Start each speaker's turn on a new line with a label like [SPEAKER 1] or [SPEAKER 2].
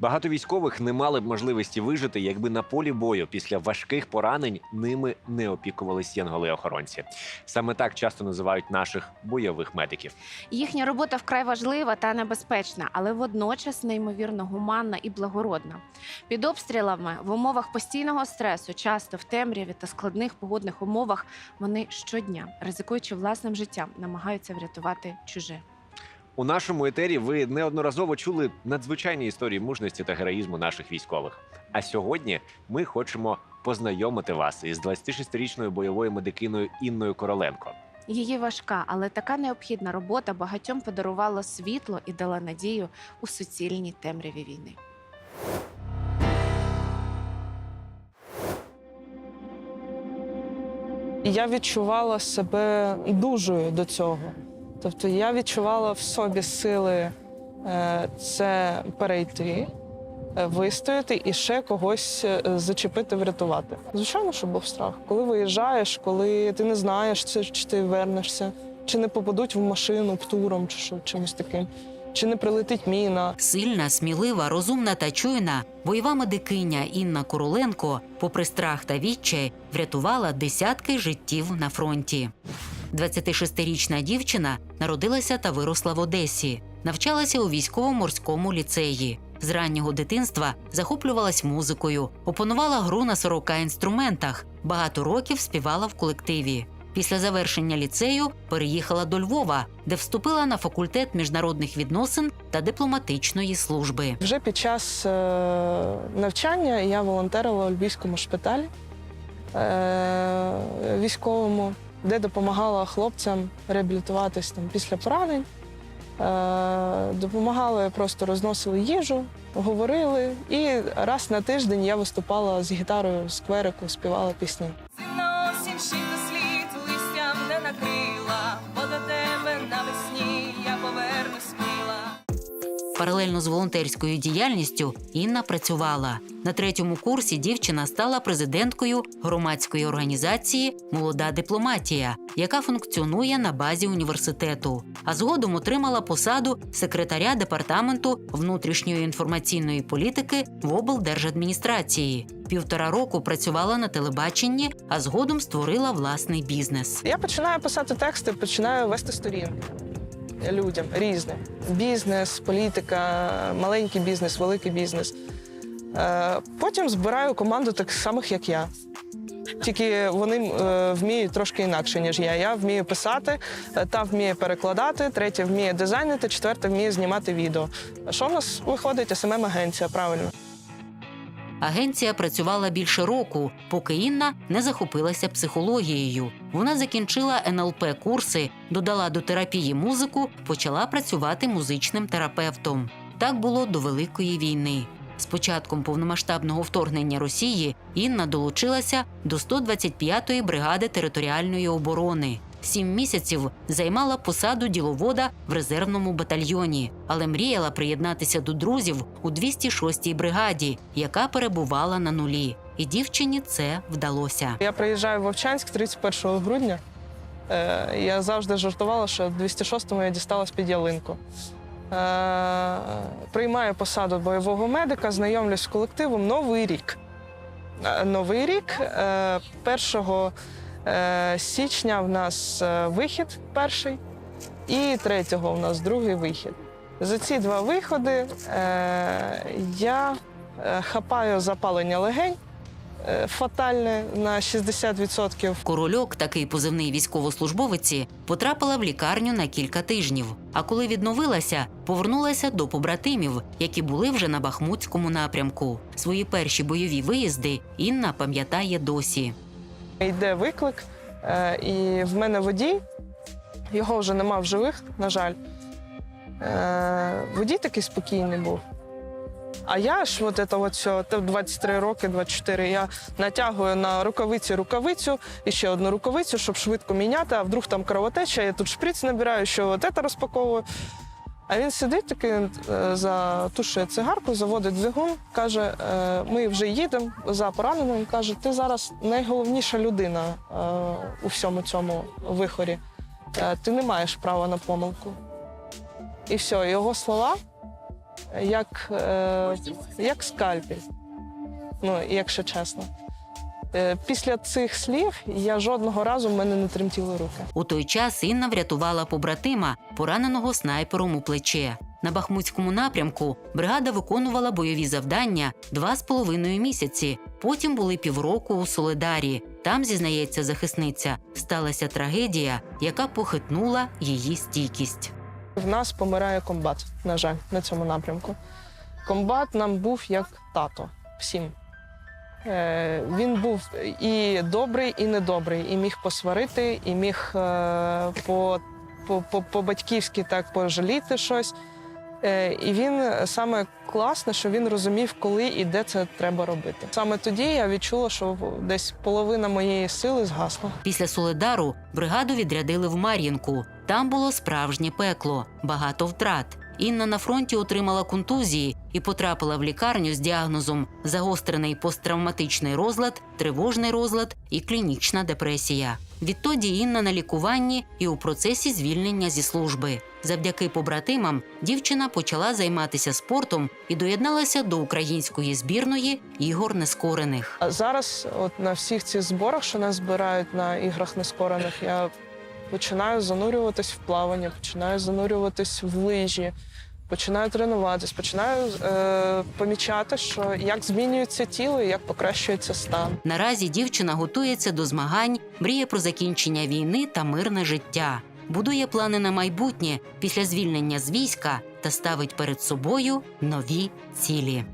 [SPEAKER 1] Багато військових не мали б можливості вижити, якби на полі бою після важких поранень ними не опікувались янголи-охоронці. Саме так часто називають наших бойових медиків.
[SPEAKER 2] Їхня робота вкрай важлива та небезпечна, але водночас неймовірно гуманна і благородна. Під обстрілами в умовах постійного стресу, часто в темряві та складних погодних умовах, вони щодня, ризикуючи власним життям, намагаються врятувати чуже.
[SPEAKER 1] У нашому етері ви неодноразово чули надзвичайні історії мужності та героїзму наших військових. А сьогодні ми хочемо познайомити вас із 26-річною бойовою медикиною Інною Короленко.
[SPEAKER 2] Її важка, але така необхідна робота багатьом подарувала світло і дала надію у суцільній темряві війни.
[SPEAKER 3] Я відчувала себе дужою до цього. Тобто я відчувала в собі сили е, це перейти, е, вистояти і ще когось е, зачепити, врятувати. Звичайно, що був страх. Коли виїжджаєш, коли ти не знаєш, чи, ти вернешся, чи не попадуть в машину птуром, чи чимось таким, чи не прилетить міна.
[SPEAKER 4] Сильна, смілива, розумна та чуйна бойова медикиня Інна Короленко, попри страх та відчай, врятувала десятки життів на фронті. 26-річна дівчина народилася та виросла в Одесі, навчалася у військово-морському ліцеї. З раннього дитинства захоплювалась музикою, опанувала гру на 40 інструментах, багато років співала в колективі. Після завершення ліцею переїхала до Львова, де вступила на факультет міжнародних відносин та дипломатичної служби.
[SPEAKER 3] Вже під час е, навчання я волонтерила у Львівському шпиталі е, військовому, де допомагала хлопцям реабілітуватись там, після поранень. Е, допомагали, просто розносили їжу, говорили. І раз на тиждень я виступала з гітарою з скверику, співала пісні.
[SPEAKER 4] Паралельно з волонтерською діяльністю Інна працювала. На третьому курсі дівчина стала президенткою громадської організації Молода дипломатія, яка функціонує на базі університету. А згодом отримала посаду секретаря департаменту внутрішньої інформаційної політики в облдержадміністрації. Півтора року працювала на телебаченні, а згодом створила власний бізнес.
[SPEAKER 3] Я починаю писати тексти, починаю вести сторінки людям різним. Бізнес, політика, маленький бізнес, великий бізнес. Е, Потім збираю команду так самих, як я. Тільки вони е, вміють трошки інакше, ніж я. Я вмію писати, е, та вміє перекладати, третя вміє дизайнити, четверта вміє знімати відео. Що в нас виходить? СММ агенція, правильно.
[SPEAKER 4] Агенція працювала більше року, поки Інна не захопилася психологією. Вона закінчила НЛП курси, додала до терапії музику, почала працювати музичним терапевтом. Так було до Великої війни. З початком повномасштабного вторгнення Росії Інна долучилася до 125-ї бригади територіальної оборони. Сім місяців займала посаду діловода в резервному батальйоні, але мріяла приєднатися до друзів у 206-й бригаді, яка перебувала на нулі. І дівчині це вдалося.
[SPEAKER 3] Я приїжджаю в Вовчанськ 31 грудня. Е, Я завжди жартувала, що в 206-му я дісталась під ялинку. Е, Приймаю посаду бойового медика, знайомлюсь з колективом Новий рік. Е, Новий рік. е, 1 е, січня в нас е, вихід перший, і 3 в нас другий вихід. За ці два виходи е, я хапаю запалення легень фатальне на 60%.
[SPEAKER 4] Корольок, такий позивний військовослужбовиці, потрапила в лікарню на кілька тижнів. А коли відновилася, повернулася до побратимів, які були вже на Бахмутському напрямку. Свої перші бойові виїзди Інна пам'ятає досі.
[SPEAKER 3] Йде виклик, е, і в мене водій, його вже нема в живих, на жаль. Е, Водій такий спокійний був. А я ж от це от все, те 23 роки, 24, я натягую на рукавиці рукавицю і ще одну рукавицю, щоб швидко міняти, а вдруг там кровотеча, я тут шприц набираю, що от це розпаковую. А він сидить такий, е, затушує цигарку, заводить двигун, каже: е, ми вже їдемо за пораненим. Каже, ти зараз найголовніша людина е, у всьому цьому вихорі. Ти не маєш права на помилку. І все, його слова як, як скальпель. Ну, якщо чесно. Е, після цих слів я жодного разу в мене не тремтіли руки.
[SPEAKER 4] У той час Інна врятувала побратима, пораненого снайпером у плече. На Бахмутському напрямку бригада виконувала бойові завдання два з половиною місяці. Потім були півроку у Соледарі. Там, зізнається захисниця, сталася трагедія, яка похитнула її стійкість.
[SPEAKER 3] В нас помирає комбат, на жаль, на цьому напрямку. Комбат нам був як тато всім. Е, він був і добрий, і недобрий, і міг посварити, і міг е, по, по, по, по-батьківськи так пожаліти щось. Е, і він саме класне, що він розумів, коли і де це треба робити. Саме тоді я відчула, що десь половина моєї сили згасла.
[SPEAKER 4] Після Соледару бригаду відрядили в Мар'їнку. Там було справжнє пекло, багато втрат. Інна на фронті отримала контузії і потрапила в лікарню з діагнозом загострений посттравматичний розлад, тривожний розлад і клінічна депресія. Відтоді Інна на лікуванні і у процесі звільнення зі служби. Завдяки побратимам дівчина почала займатися спортом і доєдналася до української збірної ігор нескорених.
[SPEAKER 3] Зараз, от на всіх цих зборах, що нас збирають на іграх нескорених, я починаю занурюватись в плавання, починаю занурюватись в лижі, починаю тренуватись, починаю е, помічати, що як змінюється тіло і як покращується стан.
[SPEAKER 4] Наразі дівчина готується до змагань, мріє про закінчення війни та мирне життя, будує плани на майбутнє після звільнення з війська та ставить перед собою нові цілі.